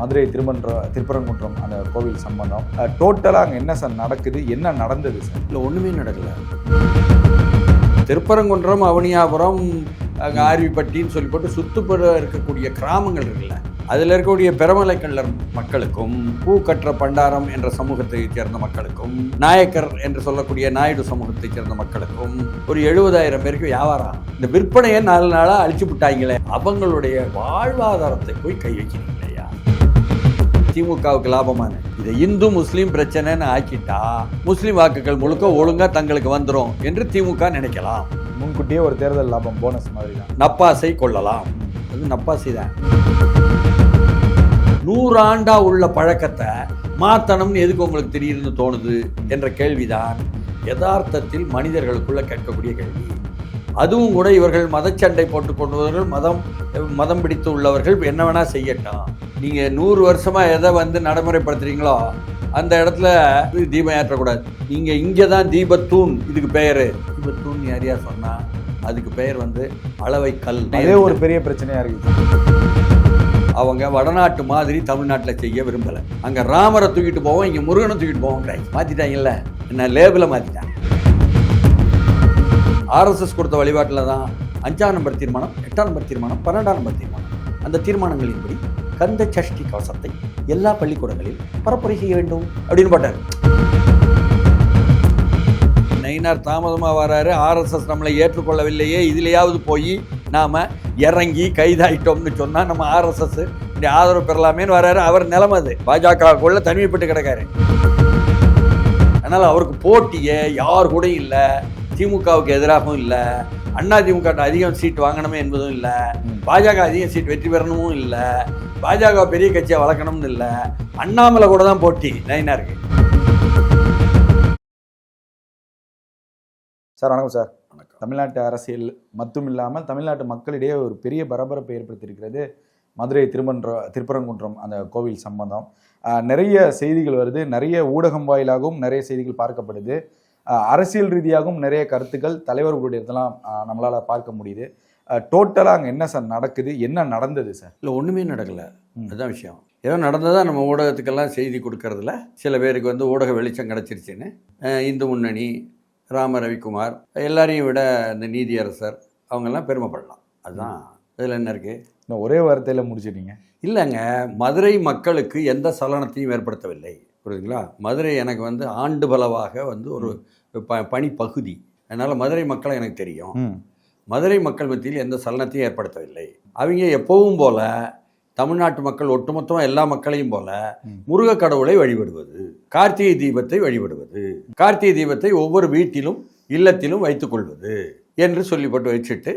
மதுரை திருமன்ற திருப்பரங்குன்றம் அந்த கோவில் சம்பந்தம். டோட்டலாக அங்கே என்ன சார் நடக்குது? என்ன நடந்தது சார்? இல்லை ஒன்றுமே நடக்கலை. திருப்பரங்குன்றம் அவனியாபுரம் அங்கே ஆர்விப்பட்டின்னு சொல்லி போட்டு சுற்றுப்புற இருக்கக்கூடிய கிராமங்கள் இருக்குல்ல அதில் இருக்கக்கூடிய பெருமலைக்கல்லர் மக்களுக்கும் பூக்கற்ற பண்டாரம் என்ற சமூகத்தைச் சேர்ந்த மக்களுக்கும் நாயக்கர் என்று சொல்லக்கூடிய நாயுடு சமூகத்தைச் சேர்ந்த மக்களுக்கும் ஒரு எழுபதாயிரம் பேருக்கு வியாபாரம். இந்த விற்பனையை நாலு நாளாக அழிச்சு விட்டாங்களே அவங்களுடைய வாழ்வாதாரத்தை போய் கை வைக்கணும். திமுகவுக்கு லாபமான இதை இந்து முஸ்லீம் பிரச்சனைன்னு ஆக்கிட்டா முஸ்லீம் வாக்குகள் முழுக்க ஒழுங்கா தங்களுக்கு வந்துரும் என்று திமுக நினைக்கலாம். முன்கூட்டியே ஒரு தேர்தல் லாபம் போனஸ் மாதிரி தான் நப்பாசை கொள்ளலாம். அது நப்பாசை தான். நூறாண்டா உள்ள பழக்கத்தை மாத்தணும்னு எதுக்கு உங்களுக்கு திடீர்னு தோணுது என்ற கேள்விதான் யதார்த்தத்தில் மனிதர்களுக்குள்ள கேட்கக்கூடிய கேள்வி. அதுவும் கூட இவர்கள் மதச்சண்டை போட்டுக் கொண்டவர்கள் மதம் மதம் பிடித்து உள்ளவர்கள் என்ன வேணா செய்யட்டும். நீங்க நூறு வருஷமா எதை வந்து நடைமுறைப்படுத்துறீங்களோ அந்த இடத்துல தீபம் ஏற்றக்கூடாது. நீங்க இங்கே தான் தீபத்தூண் இதுக்கு பெயர். தீபத்தூண் யாரையா சொன்னா அதுக்கு பெயர் வந்து அளவை கல். அதே ஒரு பெரிய பிரச்சனையா இருக்குது அவங்க வடநாட்டு மாதிரி தமிழ்நாட்டில் செய்ய விரும்பலை. அங்கே ராமரை தூக்கிட்டு போவோம் இங்கே முருகனை தூக்கிட்டு போவோம் மாற்றிட்டாங்கல்ல என்ன லேபிளை மாற்றிட்டாங்க ஆர்எஸ்எஸ் கொடுத்த வழிபாட்டில் தான் அஞ்சாம் நம்பர் தீர்மானம் எட்டாம் நம்பர் தீர்மானம் பன்னெண்டாம் நம்பர் தீர்மானம். அந்த தீர்மானங்களின்படி கந்த சஷ்டி கவசத்தை எல்லா பள்ளிக்கூடங்களில் பரப்புரை செய்ய வேண்டும் அப்படின்னு போட்டார். நயினார் தாமதமாக வராரு. ஆர்எஸ்எஸ் நம்மளை ஏற்றுக்கொள்ளவில்லையே. இதுலையாவது போய் நாம் இறங்கி கைதாயிட்டோம்னு சொன்னால் நம்ம ஆர்எஸ்எஸ் இப்படி ஆதரவு பெறலாமேன்னு வராரு. அவர் நிலைமை அது. பாஜகவுக்குள்ள தனிமைப்பட்டு கிடக்காரு. அதனால் அவருக்கு போட்டியே யார் கூட இல்லை. திமுகவுக்கு எதிராகவும் இல்லை. அண்ணா திமுக அதிகம் சீட் வாங்கணுமே என்பதும் இல்லை. பாஜக அதிகம் சீட் வெற்றி பெறணுமும் இல்லை. பாஜக பெரிய கட்சியை வளர்க்கணும்னு இல்லை. அண்ணாமலை கூட தான் போட்டி. நயினாருக்கு சார் வணக்கம் சார். வணக்கம். தமிழ்நாட்டு அரசியல் மட்டும் இல்லாமல் தமிழ்நாட்டு மக்களிடையே ஒரு பெரிய பரபரப்பை ஏற்படுத்தியிருக்கிறது மதுரை திருமன்ற திருப்பரங்குன்றம் அந்த கோவில் சம்பந்தம். நிறைய செய்திகள் வருது. நிறைய ஊடகம் வாயிலாகவும் நிறைய செய்திகள் பார்க்கப்படுது. அரசியல் ரீதியாகவும் நிறைய கருத்துக்கள் தலைவர்களுடைய இதெல்லாம் நம்மளால பார்க்க முடியுது. டோட்டலாக அங்கே என்ன சார் நடக்குது? என்ன நடந்தது சார் இல்லை ஒன்றுமே நடக்கலை. அதுதான் விஷயம். ஏதோ நடந்ததா நம்ம ஊடகத்துக்கெல்லாம் செய்தி கொடுக்கறதுல சில பேருக்கு வந்து ஊடக வெளிச்சம் கிடச்சிருச்சுன்னு இந்து முன்னணி ராம ரவிக்குமார் எல்லாரையும் விட இந்த நீதியரசர் அவங்கெல்லாம் பெருமைப்படலாம். அதுதான் இதில் என்ன இருக்குது இன்னும் ஒரே வார்த்தையில் முடிச்சிட்டீங்க. இல்லைங்க மதுரை மக்களுக்கு எந்த சலனத்தையும் ஏற்படுத்தவில்லை. புரியுதுங்களா? மதுரை எனக்கு வந்து ஆண்டு பலவாக வந்து ஒரு ப பனி பகுதி அதனால் மதுரை மக்களை எனக்கு தெரியும். மதுரை மக்கள் மத்தியில் எந்த சலனத்தையும் ஏற்படுத்தவில்லை அவங்க எப்பவும் போல தமிழ்நாட்டு மக்கள் ஒட்டுமொத்தமாக எல்லா மக்களையும் போல. முருக கடவுளை வழிபடுவது கார்த்திகை தீபத்தை வழிபடுவது கார்த்திகை தீபத்தை ஒவ்வொரு வீட்டிலும் இல்லத்திலும் வைத்துக்கொள்வது என்று சொல்லிப்பட்டு வச்சுட்டு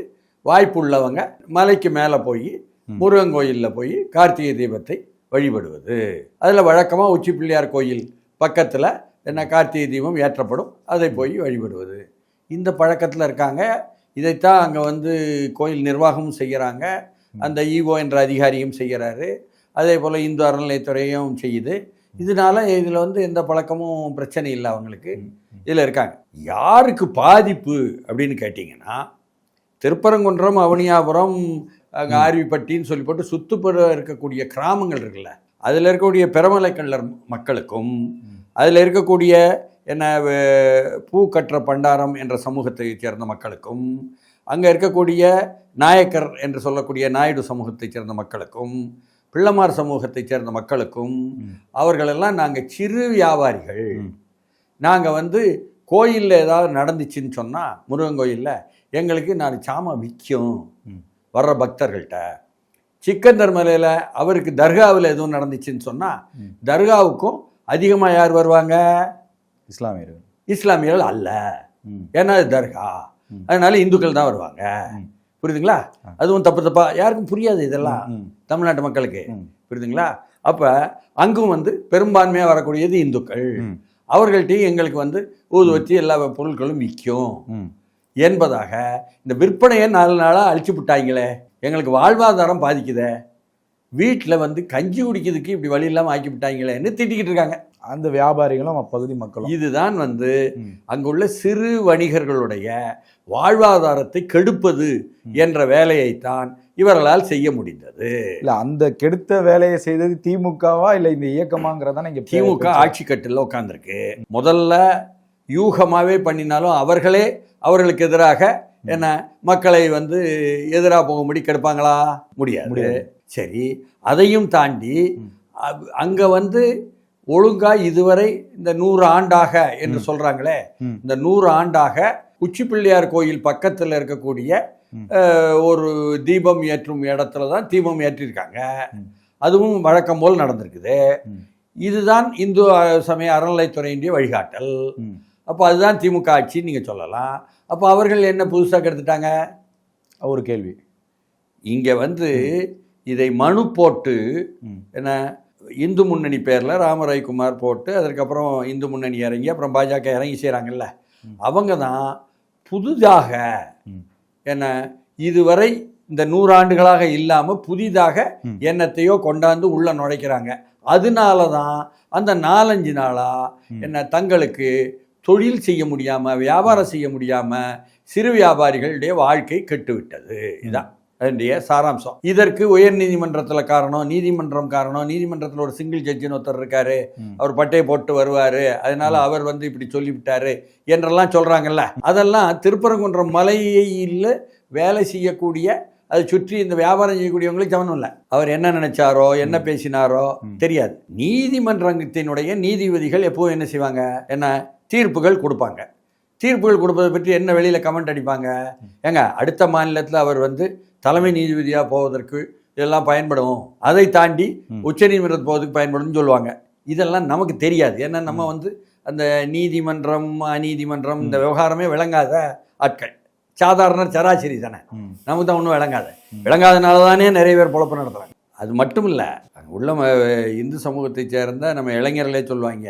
வாய்ப்புள்ளவங்க மலைக்கு மேலே போய். முருகன் கோயிலில் போய் கார்த்திகை தீபத்தை வழிபடுவது அதில் வழக்கமாக உச்சி பிள்ளையார் கோயில் பக்கத்தில் என்ன கார்த்திகை தீபம் ஏற்றப்படும் அதை போய் வழிபடுவது இந்த பழக்கத்தில் இருக்காங்க இதைத்தான் அங்கே வந்து கோயில் நிர்வாகமும் செய்கிறாங்க அந்த ஈஓ என்ற அதிகாரியும் செய்கிறாரு அதே போல் இந்து அறநிலையத்துறையும் செய்யுது. இதனால இதில் வந்து எந்த பழக்கமும் பிரச்சனை இல்லை அவங்களுக்கு. இதில் இருக்காங்க. யாருக்கு பாதிப்பு அப்படின்னு கேட்டிங்கன்னா திருப்பரங்குன்றம் அவனியாபுரம் அங்கே ஆர்விப்பட்டின்னு சொல்லி போட்டு சுத்துப்புற இருக்கக்கூடிய கிராமங்கள் இருக்குல்ல. அதில் இருக்கக்கூடிய பெருமலைக்கல்லர் மக்களுக்கும் அதில் இருக்கக்கூடிய என்ன வே- பூக்கற்ற பண்டாரம் என்ற சமூகத்தைச் சேர்ந்த மக்களுக்கும் அங்கே இருக்கக்கூடிய நாயக்கர் என்று சொல்லக்கூடிய நாயுடு சமூகத்தைச் சேர்ந்த மக்களுக்கும் பிள்ளமார் சமூகத்தைச் சேர்ந்த மக்களுக்கும். அவர்களெல்லாம் நாங்கள் சிறு வியாபாரிகள். நாங்கள் வந்து கோயிலில் ஏதாவது நடந்துச்சுன்னு சொன்னால் முருகன் கோயிலில் எங்களுக்கு நாலு சாமான் விற்கும். வர்ற பக்தர்கள்ட்ட சிக்கந்தர் மலையில் அவருக்கு தர்காவில் எதுவும் நடந்துச்சுன்னு சொன்னால். தர்காவுக்கும் அதிகமாக யார் வருவாங்க இஸ்லாமியர்கள். இஸ்லாமியர்கள் அல்ல. ஏன்னா தர்கா. அதனால இந்துக்கள் தான் வருவாங்க. புரியுதுங்களா. அதுவும் தப்பு தப்பா யாருக்கும் புரியாது இதெல்லாம். தமிழ்நாட்டு மக்களுக்கு. புரியுதுங்களா? அப்போ அங்கும் வந்து பெரும்பான்மையாக வரக்கூடியது இந்துக்கள். அவர்கள்ட்டையும் எங்களுக்கு வந்து ஊதுவத்தி எல்லா பொருட்களும் விற்கும். என்பதாக இந்த விற்பனையை நாலு நாளாக அழிச்சு விட்டாங்களே எங்களுக்கு வாழ்வாதாரம் பாதிக்குதே. வீட்டில் வந்து கஞ்சி குடிக்கிறதுக்கு இப்படி வழி இல்லாமல் ஆக்கி விட்டாங்களேன்னு திட்டிக்கிட்டு இருக்காங்க. அந்த வியாபாரிகளும் அப்பகுதி மக்களும். இதுதான் வந்து. அங்குள்ள சிறு வணிகர்களுடைய வாழ்வாதாரத்தை கெடுப்பது. என்ற வேலையைத்தான் இவர்களால் செய்ய முடிந்தது. இல்ல அந்த கெடுத்த வேலையை செய்தது திமுகவா இல்ல இந்த இயக்கமாங்கிறதான இங்க திமுக ஆட்சி கட்டில் உட்காந்துருக்கு முதல்ல யூகமாவே பண்ணினாலும் அவர்களே அவர்களுக்கு எதிராக என்ன மக்களை வந்து எதிராக போகும்படி கெடுப்பாங்களா? முடியாது. சரி அதையும் தாண்டி அங்க வந்து ஒழுங்கா இதுவரை இந்த நூறு ஆண்டாக என்று. சொல்றாங்களே. இந்த நூறு ஆண்டாக உச்சி பிள்ளையார் கோயில் பக்கத்தில் இருக்கக்கூடிய ஒரு தீபம் ஏற்றும் இடத்துல தான் தீபம் ஏற்றிருக்காங்க. அதுவும் வழக்கம் போல் நடந்திருக்குது. இதுதான் இந்து சமய அறநிலைத்துறையினுடைய வழிகாட்டல். அப்போ அதுதான் திமுக ஆட்சின்னு நீங்கள் சொல்லலாம் அப்போ அவர்கள் என்ன புதுசாக கெடுத்துட்டாங்க ஒரு கேள்வி இங்கே வந்து இதை மனு போட்டு. என்ன இந்து முன்னணி பேரில் ராமராய் குமார் போட்டு அதுக்கப்புறம் இந்து முன்னணி இறங்கி அப்புறம் பாஜக இறங்கி செய்கிறாங்கல்ல. அவங்க தான் புதிதாக. என்ன இதுவரை இந்த நூறாண்டுகளாக இல்லாமல் புதிதாக. எண்ணத்தையோ கொண்டாந்து உள்ள நுழைக்கிறாங்க அதனால தான் அந்த நாலஞ்சு நாளா ம். என்ன தங்களுக்கு தொழில் செய்ய முடியாம வியாபாரம் செய்ய முடியாம சிறு வியாபாரிகளுடைய வாழ்க்கை கெட்டுவிட்டது இதான் அதனுடைய சாராம்சம். இதற்கு உயர் நீதிமன்றத்தில் காரணம் நீதிமன்றம் காரணம் நீதிமன்றத்தில் ஒரு சிங்கிள் ஜட்ஜின்னு ஒருத்தர் இருக்காரு. அவர் பட்டையை போட்டு வருவாரு. அதனால அவர் வந்து இப்படி சொல்லிவிட்டாரு என்றெல்லாம் சொல்றாங்கல்ல. அதெல்லாம் திருப்பரங்குன்றம் மலையில் வேலை செய்யக்கூடிய அதை சுற்றி இந்த வியாபாரம் செய்யக்கூடியவங்களுக்கு சமனம் இல்லை. அவர் என்ன நினைச்சாரோ என்ன பேசினாரோ. தெரியாது. நீதிமன்றத்தினுடைய நீதிபதிகள் எப்போவும் என்ன செய்வாங்க? என்ன? தீர்ப்புகள் கொடுப்பாங்க. தீர்ப்புகள் கொடுப்பதை பற்றி என்ன வெளியில கமெண்ட் அடிப்பாங்க? ஏங்க அடுத்த மாநிலத்தில் அவர் வந்து தலைமை நீதிபதியாக போவதற்கு இதெல்லாம் பயன்படும். அதை தாண்டி ம். உச்சநீதிமன்றத்துக்கு போவதுக்கு பயன்படும்னு சொல்லுவாங்க. இதெல்லாம் நமக்கு தெரியாது. ஏன்னா நம்ம வந்து அந்த நீதிமன்றம் நீதிமன்றம் இந்த விவகாரமே விளங்காத ஆட்கள். சாதாரண சராசரி தானே. நமக்கு தான் ஒன்றும் விளங்காத. விளங்காதனால தானே நிறைய பேர் பொழப்பு நடத்துகிறாங்க அது மட்டும் இல்லை உள்ள இந்து சமூகத்தை சேர்ந்த நம்ம இளைஞர்களே சொல்லுவாங்க.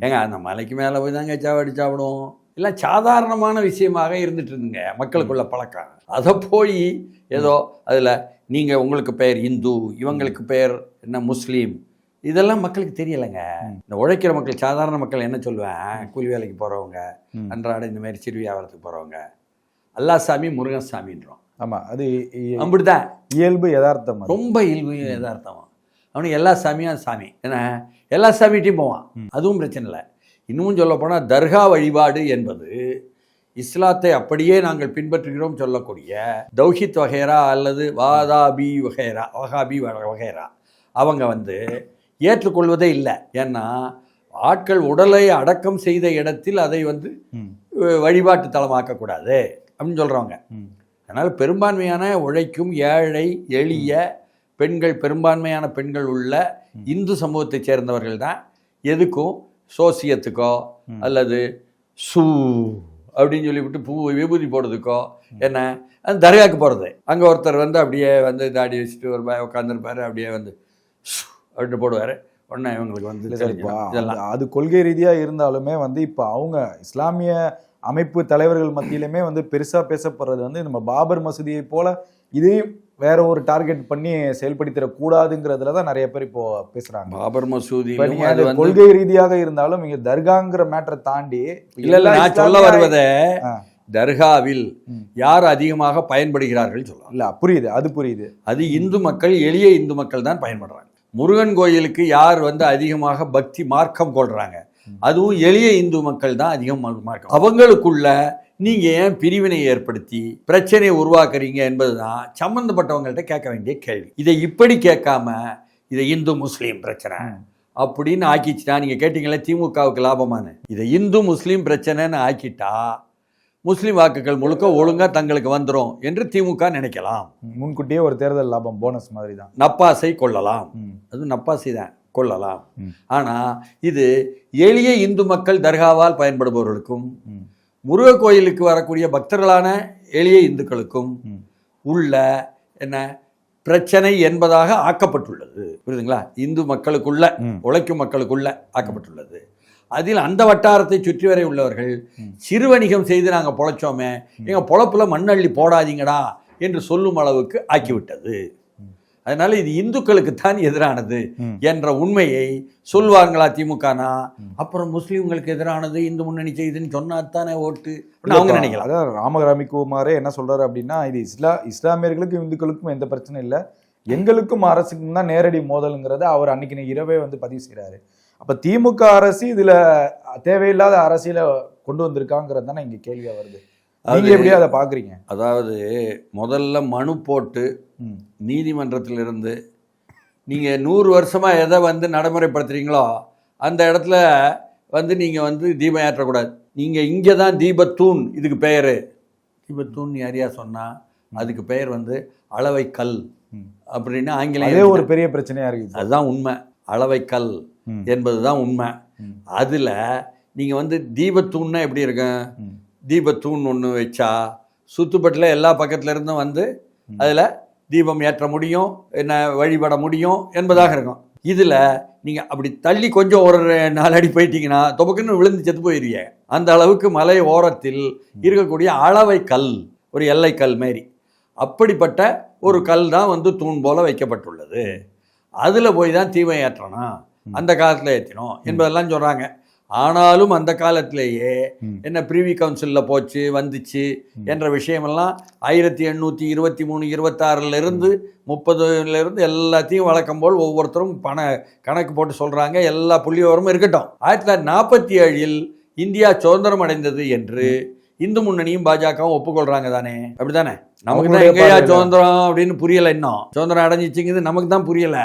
ஏங்க அந்த மலைக்கு மேலே போய் தாங்க சாவடி சாப்பிடும் எல்லாம் சாதாரணமான விஷயமாக இருந்துட்டு இருந்துங்க மக்களுக்குள்ள பழக்கம். அதை போய் ஏதோ அதில் நீங்கள் உங்களுக்கு பெயர் இந்து இவங்களுக்கு பெயர் என்ன முஸ்லீம் இதெல்லாம் மக்களுக்கு தெரியலைங்க. இந்த உழைக்கிற மக்கள் சாதாரண மக்கள் என்ன சொல்லுவேன்? கூலி வேலைக்கு போகிறவங்க. அன்றாட இந்த மாதிரி சிறு வியாபாரத்துக்கு போகிறவங்க அல்லாசாமி முருகன் சாமின்றோம் ஆமா அது அப்படிதான் இயல்பு யதார்த்தம். ரொம்ப இயல்பு யதார்த்தம். அவனுக்கு எல்லா சாமியும் சாமி. என்ன எல்லா சாமிகிட்டையும் போவான். அதுவும் பிரச்சனை இல்லை. இன்னமும் சொல்ல போனால் தர்கா வழிபாடு என்பது இஸ்லாத்தை அப்படியே நாங்கள் பின்பற்றுகிறோம் சொல்லக்கூடிய தௌஹித் வகைரா அல்லது வாதாபி வகைரா வகாபி வ- வகைரா. அவங்க வந்து ஏற்றுக்கொள்வதே இல்லை. ஏன்னா ஆட்கள் உடலை அடக்கம் செய்த இடத்தில் அதை வந்து வழிபாட்டு தலமாக்கக்கூடாது அப்படின்னு சொல்கிறவங்க. அதனால் பெரும்பான்மையான உழைக்கும் ஏழை எளிய பெண்கள் பெரும்பான்மையான பெண்கள் உள்ள. இந்து சமூகத்தைச் சேர்ந்தவர்கள் தான். எதுக்கும்? சோசியத்துக்கோ. அல்லது சூ அப்படின்னு சொல்லிவிட்டு பூ விபூதி போடுறதுக்கோ என்ன? அந்த தர்காக்கு போகிறது அங்கே ஒருத்தர் வந்து அப்படியே வந்து தாடி வச்சுட்டு ஒரு உட்காந்துருப்பாரு அப்படியே வந்து அப்படின்னு போடுவார். உடனே இவங்களுக்கு வந்து அது- கொள்கை ரீதியா இருந்தாலுமே வந்து இப்ப அவங்க இஸ்லாமிய அமைப்பு தலைவர்கள் மத்தியிலுமே வந்து பெருசா பேசப்படுறது வந்து நம்ம பாபர் மசூதியை போல இதையும் வேற ஒரு டார்கெட் பண்ணி செயல்படுத்திட கூடாதுங்கிறதுல தான் நிறைய பேர் இப்போ பேசுறாங்க பாபர் வந்து கொள்கை ரீதியாக இருந்தாலும் இங்க தர்காங்கிற மேட்டரை தாண்டி இல்ல நான் சொல்ல வருவதை. தர்காவில். யார் அதிகமாக பயன்படுகிறார்கள் சொல்லலாம் இல்ல புரியுது அது புரியுது அது இந்து மக்கள் எளிய இந்து மக்கள் தான் பயன்படுறாங்க முருகன் கோயிலுக்கு யார் வந்து அதிகமாக பக்தி மார்க்கம் கொள்றாங்க. அதுவும் எளிய இந்து மக்கள் தான் அதிகம் மார்க்கம் அவங்களுக்குள்ள நீங்க ஏன் பிரிவினை ஏற்படுத்தி பிரச்சனையை உருவாக்குறீங்க என்பதுதான் சம்பந்தப்பட்டவங்கள்ட்ட கேட்க வேண்டிய கேள்வி இதை இப்படி கேட்காம இதை இந்து முஸ்லீம் பிரச்சனை. அப்படின்னு ஆக்கிச்சுட்டா நீங்க கேட்டீங்களே திமுகவுக்கு லாபமானு இதை இந்து முஸ்லீம் பிரச்சனைன்னு ஆக்கிட்டா முஸ்லீம் வாக்குகள் முழுக்க ஒழுங்கா தங்களுக்கு வந்துரும் என்று திமுக நினைக்கலாம் முன்கூட்டியே ஒரு தேர்தல் லாபம் போனஸ் மாதிரி தான் நப்பாசை கொள்ளலாம். அது நப்பாசை தான் கொள்ளலாம் ம். ஆனா இது எளிய இந்து மக்கள் தர்காவால் பயன்படுபவர்களுக்கும். முருக கோயிலுக்கு வரக்கூடிய பக்தர்களான எளிய இந்துக்களுக்கும். உள்ள என்ன பிரச்சனை என்பதாக ஆக்கப்பட்டுள்ளது புரியுதுங்களா இந்து மக்களுக்குள்ள. உழைக்கும் மக்களுக்குள்ள ஆக்கப்பட்டுள்ளது அதில் அந்த வட்டாரத்தை சுற்றி வரை உள்ளவர்கள். சிறு வணிகம் செய்து நாங்கள் பொழைச்சோமே எங்க பொழப்புல மண்ணள்ளி போடாதீங்கடா என்று சொல்லும் அளவுக்கு ஆக்கிவிட்டது அதனால இது இந்துக்களுக்கு தான் எதிரானது. என்ற உண்மையை சொல்வாங்களா திமுகனா. அப்புறம் முஸ்லீம்களுக்கு எதிரானது இந்து முன்னணி செய்துன்னு சொன்னா தானே ஓட்டு அவங்க நினைக்கலாம். அதான் ராமராமிக்குமாரே என்ன சொல்றாரு அப்படின்னா இது இஸ்லா இஸ்லாமியர்களுக்கும் இந்துக்களுக்கும் எந்த பிரச்சனையும் இல்லை. எங்களுக்கும் அரசுக்கும் தான் நேரடி மோதலுங்கிறத அவர் அன்னைக்கு இரவே வந்து பதிவு செய்றாரு. அப்ப திமுக அரசு இதுல தேவையில்லாத அரசியல கொண்டு வந்திருக்காங்கிறது தானே இங்க கேள்வியா வருது. நீங்க அது- எப்படி அதை பாக்குறீங்க அதாவது முதல்ல மனு போட்டு. நீதிமன்றத்திலிருந்து நீங்கள் நூறு வருஷமாக எதை வந்து நடைமுறைப்படுத்துறீங்களோ அந்த இடத்துல வந்து நீங்கள் வந்து தீபம் ஏற்றக்கூடாது நீங்கள் இங்கே தான் தீபத்தூண் இதுக்கு பெயர் தீபத்தூண் யாரையா சொன்னால் அதுக்கு பெயர் வந்து அளவை கல். அப்படின்னு அதே ஆங்கிலேய ஒரு பெரிய பிரச்சனையா இருக்கு அதுதான் உண்மை அளவை கல். என்பது தான் உண்மை. அதில் நீங்கள் வந்து தீபத்தூண்னா எப்படி இருக்கும். தீபத்தூண் ஒன்று வச்சா சுத்துப்பட்டில் எல்லா பக்கத்துல இருந்தும் வந்து. அதில் தீபம் ஏற்ற முடியும் என்ன வழிபட முடியும் என்பதாக இருக்கும். இதில் நீங்கள் அப்படி தள்ளி கொஞ்சம் ஒரு நாலு அடி போயிட்டீங்கன்னா தொபக்குன்னு விழுந்து செத்து போயிருவீங்க அந்த அளவுக்கு மலை ஓரத்தில் இருக்கக்கூடிய அளவை கல் ஒரு எல்லை கல் மாரி. அப்படிப்பட்ட ஒரு கல் தான் வந்து தூண் போல வைக்கப்பட்டுள்ளது. அதில் போய் தான் தீபம் ஏற்றணும். அந்த காலத்தில் ஏற்றினோம் என்பதெல்லாம் சொல்கிறாங்க ஆனாலும் அந்த காலத்திலேயே. என்ன ப்ரிவி கவுன்சிலில் போச்சு வந்துச்சு. என்ற விஷயமெல்லாம் ஆயிரத்தி எண்ணூற்றி இருபத்தி மூணு இருபத்தாறுல இருந்து முப்பதுல இருந்து எல்லாத்தையும் வழக்கம் போல் ஒவ்வொருத்தரும் பண கணக்கு போட்டு சொல்கிறாங்க எல்லா புள்ளிவிவரமும் இருக்கட்டும் ஆயிரத்தி தொள்ளாயிரத்தி நாற்பத்தி ஏழில் இந்தியா சுதந்திரம் அடைந்தது என்று இந்து முன்னணியும் பாஜகவும் ஒப்புக்கொள்றாங்க தானே அப்படிதானே நமக்கு தான் எங்கேயா. சுதந்திரம் அப்படின்னு புரியல இன்னும் சுதந்திரம் அடைஞ்சிச்சுங்கிறது நமக்கு தான் புரியல.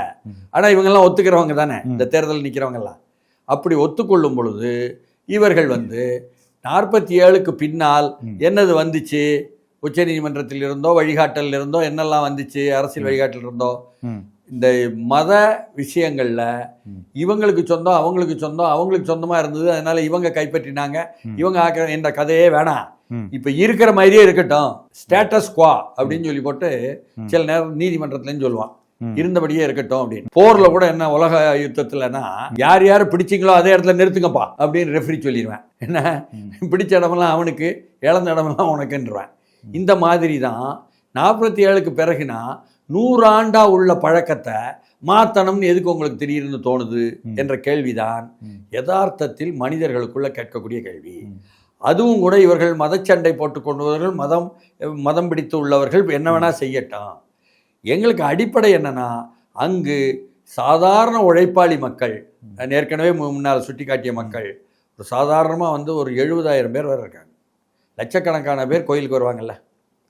ஆனா இவங்கெல்லாம் ஒத்துக்கிறவங்க தானே. இந்த தேர்தல் நிக்கிறவங்க எல்லாம் அப்படி ஒத்துக்கொள்ளும் பொழுது இவர்கள் வந்து நாற்பத்தி ஏழுக்கு பின்னால். என்னது வந்துச்சு உச்சநீதிமன்றத்தில் இருந்தோ வழிகாட்டல் இருந்தோ என்னெல்லாம் வந்துச்சு அரசியல். வழிகாட்டல் இருந்தோ. இந்த மத விஷயங்கள்ல. இவங்களுக்கு சொந்தம் அவங்களுக்கு சொந்தம் அவங்களுக்கு சொந்தமா இருந்தது அதனால இவங்க கைப்பற்றினாங்க. இவங்க ஆக்கிற இந்த கதையே வேணாம். இப்ப இருக்கிற மாதிரியே இருக்கட்டும் ஸ்டேட்டஸ் குவா அப்படின்னு சொல்லி போட்டு. சில நேரம் நீதிமன்றத்துலன்னு சொல்லுவான். இருந்தபடியே இருக்கட்டும் அப்படின்னு போர்ல கூட என்ன உலக யுத்தத்துலனா யார் யார் பிடிச்சிங்களோ அதே இடத்துல நிறுத்துங்கப்பா அப்படின்னு ரெஃப்ரி சொல்லிடுவேன் என்ன. பிடிச்ச இடமெல்லாம் அவனுக்கு இழந்த இடமெல்லாம் உனக்குன்றேன் இந்த மாதிரி தான் நாற்பத்தி ஏழுக்கு பிறகுனா நூறாண்டா உள்ள பழக்கத்தை மாத்தணும்னு எதுக்கு உங்களுக்கு திடீர்னு தோணுது. என்ற கேள்விதான். யதார்த்தத்தில் மனிதர்களுக்குள்ள கேட்கக்கூடிய கேள்வி. அதுவும் கூட இவர்கள் மதச்சண்டை போட்டுக் கொண்டவர்கள் மதம் மதம் பிடித்து உள்ளவர்கள் என்ன வேணா செய்யட்டும் எங்களுக்கு அடிப்படை என்னன்னா அங்கு சாதாரண உழைப்பாளி மக்கள் ஏற்கனவே முன்னால் சுட்டி காட்டிய மக்கள் ஒரு சாதாரணமாக வந்து ஒரு எழுபதாயிரம் பேர் வரை இருக்காங்க. லட்சக்கணக்கான பேர் கோயிலுக்கு வருவாங்கல்ல.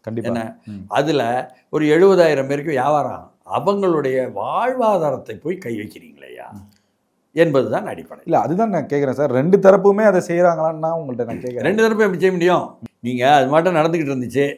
கண்டிப்பா. என்ன? ம். அதில் ஒரு எழுபதாயிரம் பேருக்கு வியாபாரம். அவங்களுடைய வாழ்வாதாரத்தை போய் கை வைக்கிறீங்களேயா என்பதுதான் அடிப்படை. இல்ல அதுதான் நான் கேக்குறேன் சார். ரெண்டு தரப்புமே அதை செய்யறாங்களான்னு தான் உங்கள்ட்ட நான் கேக்குறேன். ரெண்டு தரப்பும் எப்படி செய்ய முடியும். நீங்கள் அது மட்டும் நடந்துக்கிட்டு இருந்துச்சு.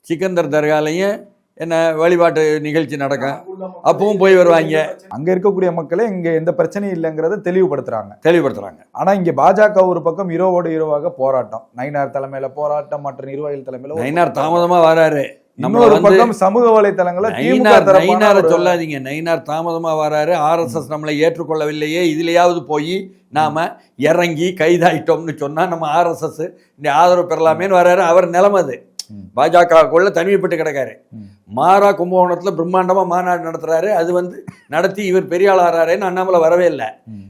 சிக்கந்தர் தர்காலையும் என்ன வழிபாட்டு நிகழ்ச்சி நடக்கும். அப்பவும் போய் வருவாங்க. அங்க இருக்கக்கூடிய மக்களே இங்க எந்த பிரச்சனையும் இல்லைங்கிறத தெளிவுபடுத்துறாங்க. தெளிவுபடுத்துறாங்க. ஆனா இங்க பாஜக ஒரு பக்கம் இரவோடு இரவாக போராட்டம். நயினார் தலைமையில போராட்டம் மற்ற நிர்வாகிகள் தலைமையில நயினார் போராட்டம். தாமதமா வராரு. நம்ம இன்னொரு பக்கம் சமூக வலைத்தளங்கள்ல திமுக நயினார் சொல்லாதீங்க. நயினார் தாமதமா வராரு. ஆர்எஸ்எஸ் நம்மளை ஏற்றுக்கொள்ளவில்லையே. இதுலயாவது போய் நாம இறங்கி கைதாயிட்டோம்னு சொன்னா நம்ம ஆர்எஸ்எஸ் இந்த ஆதரவு பெறலாமேன்னு வராரு. அவர் நிலைமை அது. ம். பாஜகவுக்குள்ள தனிமைப்பட்டு கிடக்காரு. மாறா கும்பகோணத்துல பிரம்மாண்டமா மாநாடு நடத்துறாரு. அது வந்து நடத்தி இவர் பெரிய ஆள் ஆறாருன்னு அண்ணாமலை வரவே இல்லை.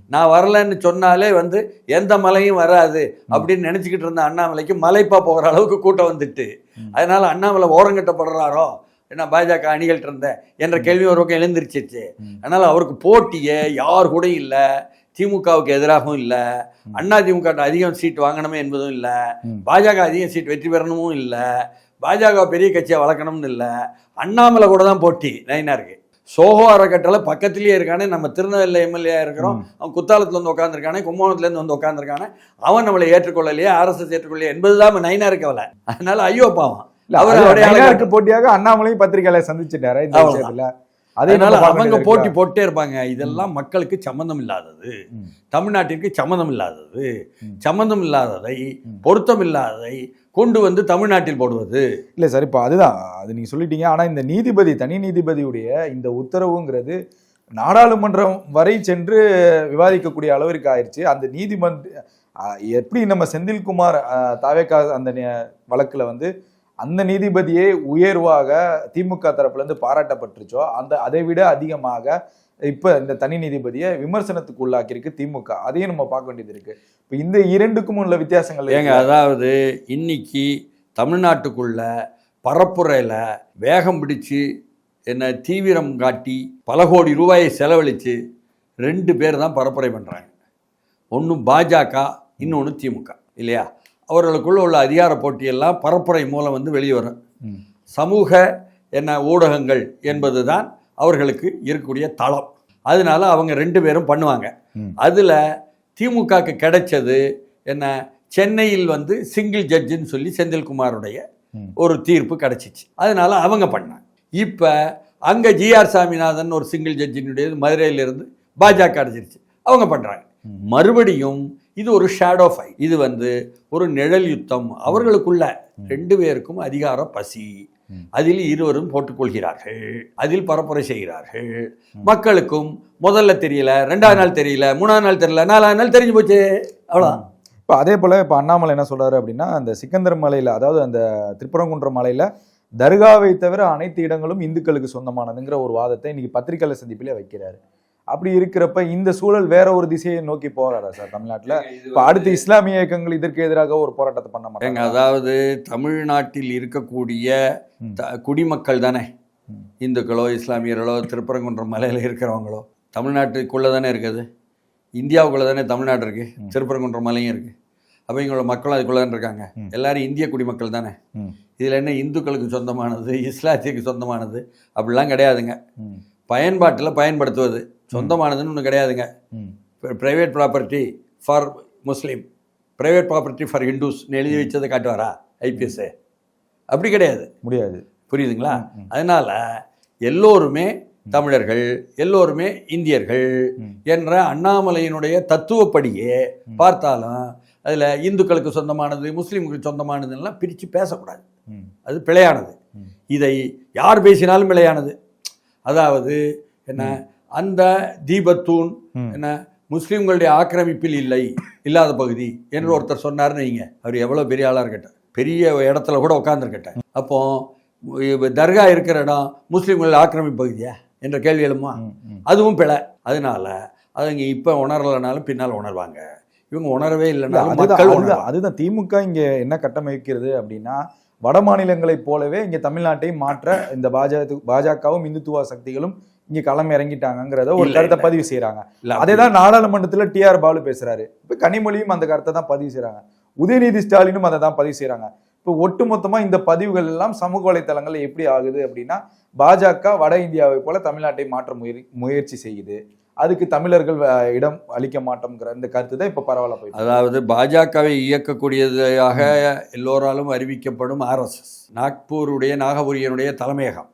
நான் வரலைன்னு சொன்னாலே வந்து எந்த மலையும் வராது அப்படின்னு நினைச்சுக்கிட்டு இருந்த அண்ணாமலைக்கு மலைப்பா போகிற அளவுக்கு கூட்டம் வந்துட்டு. அதனால அண்ணாமலை ஓரங்கட்டப்படுறாரோ என்ன பாஜக அணிகள்ட்ட இருந்த? என்ற கேள்வி ஒரு பக்கம் எழுந்திருச்சிச்சு. அதனால அவருக்கு போட்டியே யார் கூட இல்லை. திமுகவுக்கு எதிராகவும் இல்லை. அண்ணா திமுக அதிகம் சீட் வாங்கணுமே என்பதும் இல்லை. பாஜக அதிகம் சீட் வெற்றி பெறணுமும் இல்லை. பாஜக பெரிய கட்சியை வளர்க்கணும்னு இல்லை. அண்ணாமலை கூட தான் போட்டி நயினாருக்கு சோஹோ அறக்கட்டளை பக்கத்துலேயே இருக்கானே. நம்ம திருநெல்வேலி எம்எல்ஏ இருக்கிறோம். அவன் குத்தாலத்துல வந்து உட்காந்துருக்கானே கும்பகோணத்துலேருந்து வந்து உட்காந்துருக்கானே அவன் நம்மளை ஏற்றுக்கொள்ளலையே ஆர்எஸ்எஸ் ஏற்றுக்கொள்ளலையே என்பதுதான் நயினாருக்கு அவலை அதனால ஐயோ பாவம். அவர் போட்டியாக அண்ணாமலையும் பத்திரிகையாளர் சந்திச்சிட்டாரு இந்த. விஷயத்துல? அதனால அவங்க போட்டி? போட்டே இருப்பாங்க இதெல்லாம் மக்களுக்கு சம்மந்தம் இல்லாதது. தமிழ்நாட்டிற்கு சம்மந்தம் இல்லாதது. சம்மந்தம் இல்லாததை. பொருத்தம் இல்லாததை கொண்டு வந்து தமிழ்நாட்டில் போடுவது இல்ல சார் இப்போ அதுதான் அது நீங்க சொல்லிட்டீங்க ஆனா இந்த நீதிபதி தனி நீதிபதியுடைய இந்த உத்தரவுங்கிறது நாடாளுமன்றம் வரை சென்று விவாதிக்கக்கூடிய அளவிற்கு ஆயிடுச்சு அந்த நீதிமன்ற எப்படி நம்ம செந்தில்குமார் தாவேக்கா அந்த வழக்குல வந்து அந்த நீதிபதியே உயர்வாக திமுக தரப்புல இருந்து பாராட்டப்பட்டுருச்சோ அந்த அதை விட அதிகமாக இப்ப இந்த தனி நீதிபதியை விமர்சனத்துக்கு உள்ளாக்கியிருக்கு திமுக. அதையும் நம்ம பார்க்க வேண்டியது இருக்கு. இப்ப இந்த இரண்டுக்கும் உள்ள வித்தியாசங்கள் ஏங்க. அதாவது இன்னைக்கு தமிழ்நாட்டுக்குள்ள பரப்புரையில் வேகம் பிடிச்சு என்ன தீவிரம் காட்டி பல கோடி ரூபாயை செலவழித்து ரெண்டு பேர் தான் பரப்புரை பண்ணுறாங்க ஒன்று பாஜக இன்னொன்று திமுக. இல்லையா? அவர்களுக்குள்ள உள்ள அதிகார போட்டியெல்லாம் பரப்புரை மூலம் வந்து வெளியே வரும். சமூக என்ன ஊடகங்கள் என்பது தான் அவர்களுக்கு இருக்கக்கூடிய தளம் அதனால அவங்க ரெண்டு பேரும் பண்ணுவாங்க. அதில் திமுகக்கு கிடைச்சது என்ன சென்னையில் வந்து சிங்கிள் ஜட்ஜுன்னு சொல்லி செந்தில்குமாருடைய. ஒரு தீர்ப்பு கிடைச்சிச்சு அதனால அவங்க பண்ணாங்க இப்போ அங்கே ஜிஆர் சாமிநாதன் ஒரு சிங்கிள் ஜட்ஜினுடைய மதுரையிலிருந்து பாஜக அடைச்சிருச்சு அவங்க பண்ணுறாங்க. மறுபடியும் இது ஒரு ஷேடோ ஃபை இது வந்து ஒரு நிழல் யுத்தம். அவர்களுக்குள்ள ரெண்டு பேருக்கும் அதிகார பசி. அதில் இருவரும் போட்டுக்கொள்கிறார்கள். அதில் பரப்புரை செய்கிறார்கள். மக்களுக்கும் முதல்ல தெரியல ரெண்டாவது நாள் தெரியல மூணாவது நாள் தெரியல நாலாவது நாள் தெரிஞ்சு போச்சு. அவ்வளோதான் இப்போ அதே போல இப்போ அண்ணாமலை என்ன சொல்றாரு அப்படின்னா அந்த சிக்கந்தர் மலையில அதாவது அந்த திருப்பரங்குன்றம் மலையில தர்காவை தவிர அனைத்து இடங்களும் இந்துக்களுக்கு சொந்தமானதுங்கிற ஒரு வாதத்தை இன்னைக்கு பத்திரிகையாளர் சந்திப்பிலே வைக்கிறாரு. அப்படி இருக்கிறப்ப இந்த சூழல் வேற ஒரு திசையை நோக்கி போறாரா சார் தமிழ்நாட்டுல? இப்ப அடுத்து இஸ்லாமிய இயக்கங்கள் இதற்கு எதிராக ஒரு போராட்டத்தை பண்ண மாட்டாங்க அதாவது தமிழ்நாட்டில் இருக்கக்கூடிய குடிமக்கள் தானே. இந்துக்களோ இஸ்லாமியர்களோ திருப்பரங்குன்றம் மலையில் இருக்கிறவங்களோ தமிழ்நாட்டுக்குள்ளே தானே இருக்குது? இந்தியாவுக்குள்ளே தானே தமிழ்நாடு இருக்குது ம். திருப்பரங்குன்றம் மலையும் இருக்குது அப்போ இவங்களோட மக்களும் அதுக்குள்ளே தான் இருக்காங்க. எல்லாரும் இந்திய குடிமக்கள் தானே. இதில் என்ன இந்துக்களுக்கு சொந்தமானது இஸ்லாத்திற்கு சொந்தமானது? அப்படிலாம் கிடையாதுங்க. பயன்பாட்டில் பயன்படுத்துவது. சொந்தமானதுன்னு ஒன்று கிடையாதுங்க. Private property for Muslim private property for ஹிந்துஸ்னு எழுதி வச்சதை காட்டுவாரா? ஐபிஎஸ்ஸு அப்படி கிடையாது. முடியாது. புரியுதுங்களா. அதனால எல்லோருமே தமிழர்கள் எல்லோருமே இந்தியர்கள். என்ற அண்ணாமலையினுடைய தத்துவப்படியே. பார்த்தாலும் அதில் இந்துக்களுக்கு சொந்தமானது முஸ்லீம்களுக்கு சொந்தமானதுலாம் பிரித்து பேசக்கூடாது. அது பிழையானது. இதை யார் பேசினாலும் பிழையானது. அதாவது என்ன அந்த தீபத்தூண். என்ன முஸ்லீம்களுடைய ஆக்கிரமிப்பில் இல்லை இல்லாத பகுதி என்று ஒருத்தர் சொன்னார்னு வைங்க. அவர் எவ்வளோ பெரிய ஆளாக இருக்கட்டும். பெரிய இடத்துல கூட உட்காந்துருக்கட்டும் அப்போ தர்கா இருக்கிற இடம் முஸ்லீம்கள் ஆக்கிரமிப்பு பகுதியா என்ற கேள்வி எழுமா. அதுவும் பிழை. அதனால அதுங்க இப்போ உணரலைனாலும் பின்னால் உணர்வாங்க. இவங்க உணரவே இல்ல, இல்லைனாலும் அதுதான் மக்கள் அதுதான் உணர்வாங்க. அதுதான் திமுக இங்க என்ன கட்டமைக்கிறது அப்படின்னா வட மாநிலங்களைப் போலவே இங்க தமிழ்நாட்டை மாற்ற இந்த பாஜக பாஜகவும் இந்துத்துவ சக்திகளும் இங்க களம் இறங்கிட்டாங்கங்கிறத ஒரு கருத்தை. பதிவு செய்றாங்க. இல்ல, அதே தான் நாடாளுமன்றத்துல டிஆர் பாலு பேசுறாரு. இப்ப கனிமொழியும் அந்த கருத்தை தான் பதிவு செய்றாங்க. உதயநிதி ஸ்டாலினும் அதை தான் பதிவு செய்றாங்க. இப்போ ஒட்டுமொத்தமா இந்த பதிவுகள் எல்லாம் சமூக வலைத்தளங்கள்ல எப்படி ஆகுது அப்படின்னா பாஜக வட இந்தியாவை போல தமிழ்நாட்டை மாற்ற முயறி முயற்சி செய்யுது. அதுக்கு தமிழர்கள் இடம் அளிக்க மாட்டோம்ங்கிற இந்த கருத்து தான் இப்ப பரவாயில்ல இருக்கு. அதாவது பாஜகவை இயக்கக்கூடியதாக எல்லோராலும் அறிவிக்கப்படும் ஆர்எஸ்எஸ் நாக்பூருடைய நாகபுரியனுடைய தலைமையகம்.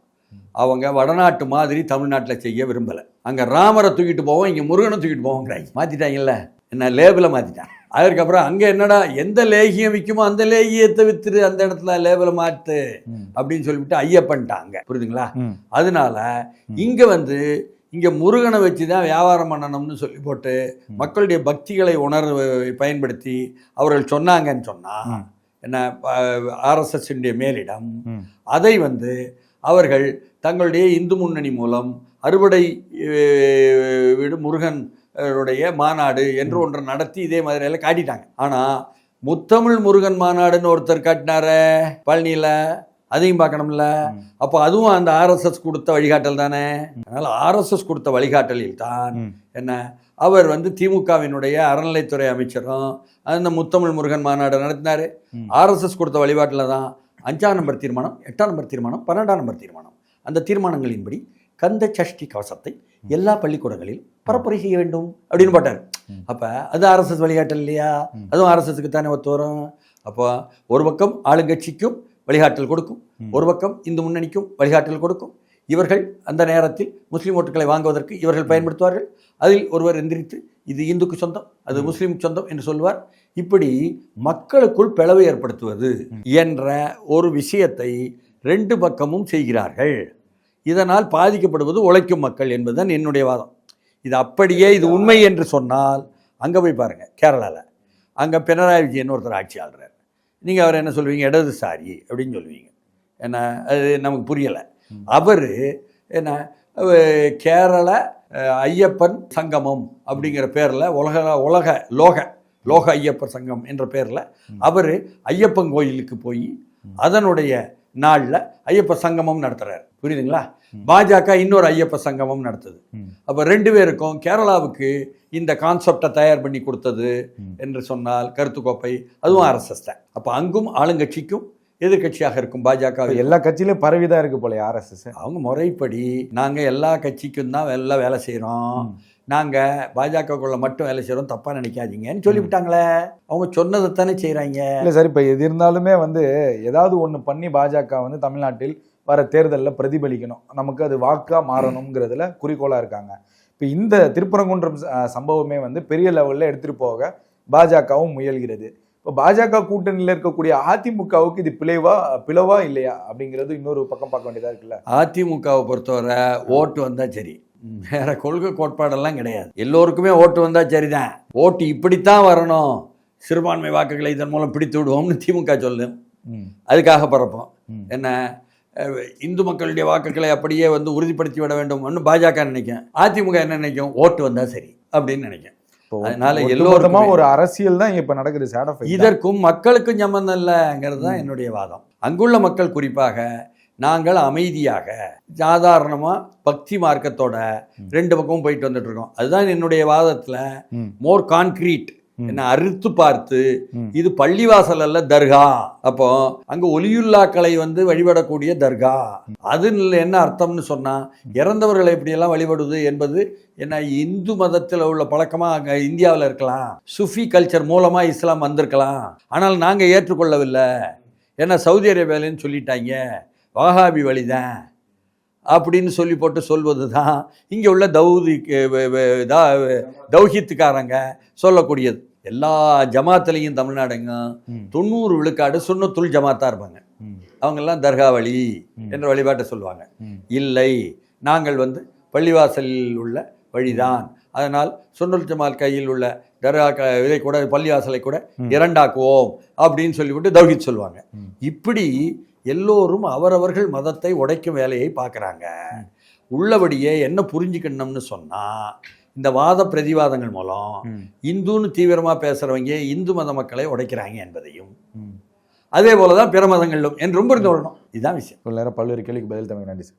அவங்க வடநாட்டு மாதிரி தமிழ்நாட்டில் செய்ய விரும்பலை. அங்கே ராமரை தூக்கிட்டு போவோம் இங்கே முருகனை தூக்கிட்டு போவோங்கிறாங்க மாற்றிட்டாங்கல்ல என்ன லேபிளை மாற்றிட்டாங்க அதுக்கப்புறம் அங்கே என்னடா எந்த லேகியம் விற்குமோ அந்த லேகியத்தை வித்துரு அந்த இடத்துல லேபிளை மாற்று. அப்படின்னு சொல்லிவிட்டு ஐயப்பன்ட்டாங்க. புரியுதுங்களா. அதனால இங்க வந்து இங்க முருகனை வச்சு தான் வியாபாரம் பண்ணணும்னு சொல்லி போட்டு மக்களுடைய பக்திகளை உணர்வு பயன்படுத்தி அவர்கள் சொன்னாங்கன்னு சொன்னா ம். என்ன ஆர்எஸ்எஸ் மேலிடம். அதை வந்து அவர்கள் தங்களுடைய இந்து முன்னணி மூலம் அறுவடை வீடு முருகன் உடைய மாநாடு என்று ஒன்று நடத்தி இதே மாதிரியெல்லாம் காட்டிட்டாங்க ஆனால் முத்தமிழ் முருகன் மாநாடுன்னு ஒருத்தர் காட்டினாரே பழனியில் அதையும் பார்க்கணும்ல. அப்போ அதுவும் அந்த ஆர்எஸ்எஸ் கொடுத்த வழிகாட்டல் தானே அதனால் ஆர்எஸ்எஸ் கொடுத்த வழிகாட்டலில் தான். என்ன அவர் வந்து திமுகவினுடைய அறநிலைத்துறை அமைச்சரும் அந்த முத்தமிழ் முருகன் மாநாடு நடத்தினார். ஆர்எஸ்எஸ் கொடுத்த வழிபாட்டில் தான் அஞ்சாம் நம்பர் தீர்மானம் எட்டாம் நம்பர் தீர்மானம் பன்னெண்டாம் நம்பர் தீர்மானம் அந்த தீர்மானங்களின்படி கந்த சஷ்டி கவசத்தை எல்லா பள்ளிக்கூடங்களிலும் பரப்புரை செய்ய வேண்டும் அப்படின்னு போட்டார். அப்போ அது ஆர்எஸ்எஸ் வழிகாட்டல் இல்லையா. அதுவும் ஆர்எஸ்எஸ்க்கு தானே ஒத்து வரும் அப்போ ஒரு பக்கம் ஆளுங்கட்சிக்கும் வழிகாட்டல் கொடுக்கும். ஒரு பக்கம் இந்து முன்னணிக்கும் வழிகாட்டல் கொடுக்கும். இவர்கள் அந்த நேரத்தில் முஸ்லீம் ஓட்டுகளை வாங்குவதற்கு இவர்கள் பயன்படுத்துவார்கள். அதில் ஒருவர் எந்திரித்து இது இந்துக்கு சொந்தம் அது முஸ்லீமுக்கு சொந்தம் என்று சொல்வார். இப்படி மக்களுக்குள் பிளவை ஏற்படுத்துவது என்ற ஒரு விஷயத்தை ரெண்டு பக்கமும் செய்கிறார்கள். இதனால் பாதிக்கப்படுவது உழைக்கும் மக்கள் என்பதுதான் என்னுடைய வாதம். இது அப்படியே இது உண்மை என்று சொன்னால் அங்கே போய் பாருங்கள் கேரளாவில் அங்கே பினராயி விஜயன் ஒருத்தர் ஆட்சி ஆள்றார் நீங்கள் அவர் என்ன சொல்லுவீங்க? இடதுசாரி அப்படின்னு சொல்லுவீங்க. என்ன? அது நமக்கு புரியலை. அவர் என்ன? கேரள ஐயப்பன் சங்கமம் அப்படிங்கிற பேரில் உலக உலக லோக லோக ஐயப்பர் சங்கம் என்ற பேரில் அவர் ஐயப்பன் கோயிலுக்கு போய் அதனுடைய நாளில் ஐயப்ப சங்கமம் நடத்துறாரு. புரியுதுங்களா? பாஜக இன்னொரு ஐயப்ப சங்கமம் நடத்துது. அப்போ ரெண்டு பேருக்கும் கேரளாவுக்கு இந்த கான்செப்டை தயார் பண்ணி கொடுத்தது. என்று சொன்னால் கருத்துக்கோப்பை அதுவும் ஆர்எஸ்எஸ் தான். அப்போ அங்கும் ஆளுங்கட்சிக்கும் எதிர்க்கட்சியாக இருக்கும் பாஜக எல்லா கட்சியிலும் பரவிதான் இருக்கு போல ஆர்எஸ்எஸ் அவங்க முறைப்படி நாங்கள் எல்லா கட்சிக்கும் தான் எல்லாம் வேலை செய்கிறோம் நாங்கள் பாஜகக்குள்ள மட்டும் வேலை செய்கிறோம் தப்பாக நினைக்காதீங்கன்னு சொல்லிவிட்டாங்களே. அவங்க சொன்னதை தானே செய்கிறாங்க இல்ல சார் இப்ப எது இருந்தாலுமே வந்து ஏதாவது ஒண்ணு பண்ணி பாஜக வந்து தமிழ்நாட்டில் வர தேர்தலில் பிரதிபலிக்கணும். நமக்கு அது வாக்கா மாறணுங்கிறதுல குறிக்கோளா இருக்காங்க. இப்ப இந்த திருப்பரங்குன்றம் சம்பவமே வந்து பெரிய லெவல்ல எடுத்துட்டு போக பாஜகவும் முயல்கிறது. இப்போ பாஜக கூட்டணியில் இருக்கக்கூடிய அதிமுகவுக்கு இது பிளவா பிளவா இல்லையா அப்படிங்கிறது இன்னொரு பக்கம் பார்க்க வேண்டியதா இருக்குல்ல? அதிமுகவை பொறுத்தவரை ஓட்டு வந்தால் சரி. வேற கொள்கை கோட்பாடெல்லாம் கிடையாது. எல்லோருக்குமே ஓட்டு வந்தால் சரிதான். ஓட்டு இப்படித்தான் வரணும். சிறுபான்மை வாக்குகளை இதன் மூலம் பிடித்து விடுவோம்னு திமுக சொல்லும். அதுக்காக பரப்போம். என்ன? இந்து மக்களுடைய வாக்குகளை அப்படியே வந்து உறுதிப்படுத்தி விட வேண்டும்னு பாஜக நினைக்கும். அதிமுக என்ன நினைக்கும்? ஓட்டு வந்தா சரி அப்படின்னு நினைக்கும். அதனால எல்லோருக்குமே- ஒரு அரசியல் தான் இப்ப நடக்குது சேட் ஆஃப் இதற்கும் மக்களுக்கும் சம்பந்தம் இல்லைங்கிறது தான் என்னுடைய வாதம். அங்குள்ள மக்கள் குறிப்பாக நாங்கள் அமைதியாக சாதாரணமாக பக்தி மார்க்கத்தோட ரெண்டு பக்கமும் போயிட்டு வந்துட்டு இருக்கோம். அதுதான் என்னுடைய வாதத்தில். More concrete. என்ன அறுத்து பார்த்து. இது பள்ளிவாசல் அல்ல தர்கா. அப்போ அங்க ஒலியுல்லாக்களை வந்து வழிபடக்கூடிய தர்கா. அது என்ன அர்த்தம்னு சொன்னா இறந்தவர்களை எப்படியெல்லாம் வழிபடுவது என்பது என்ன இந்து மதத்தில் உள்ள பழக்கமா அங்க இந்தியாவில் இருக்கலாம். சுஃபி கல்ச்சர் மூலமா இஸ்லாம் வந்திருக்கலாம். ஆனால் நாங்க ஏற்றுக்கொள்ளவில்லை. ஏன்னா சவுதி அரேபியாலன்னு சொல்லிட்டாங்க. வஹாபி வழிதான். அப்படின்னு சொல்லி போட்டு சொல்வது தான் இங்கே உள்ள தௌதி தௌஹித்துக்காரங்க சொல்லக்கூடியது. எல்லா ஜமாத்துலேயும் தமிழ்நாடுங்க. தொண்ணூறு விழுக்காடு சுன்னத்துல் ஜமாத்தா இருப்பாங்க அவங்கெல்லாம் தர்கா வழி. என்ற வழிபாட்டை சொல்லுவாங்க. இல்லை நாங்கள் வந்து பள்ளிவாசலில் உள்ள வழிதான் அதனால் சுன்னல் ஜமால் கையில் உள்ள தர்கா க- இதை கூட பள்ளிவாசலை கூட. இரண்டாக்குவோம் அப்படின்னு சொல்லிவிட்டு தௌஹித் சொல்லுவாங்க. இப்படி எல்லோரும் அவரவர்கள் மதத்தை உடைக்கும் வேலையை பார்க்குறாங்க உள்ளபடியே என்ன புரிஞ்சுக்கணும்னு சொன்னால் இந்த வாத பிரதிவாதங்கள் மூலம் இந்துன்னு தீவிரமாக பேசுகிறவங்க இந்து மத மக்களை உடைக்கிறாங்க என்பதையும். அதே போல தான் பிற மதங்களிலும். என்றும் புரிந்து கொள்ளணும் இதுதான் விஷயம். நேரம் பல்வேறு கேள்விக்கு பதில் தமிழ் நன்றி சார்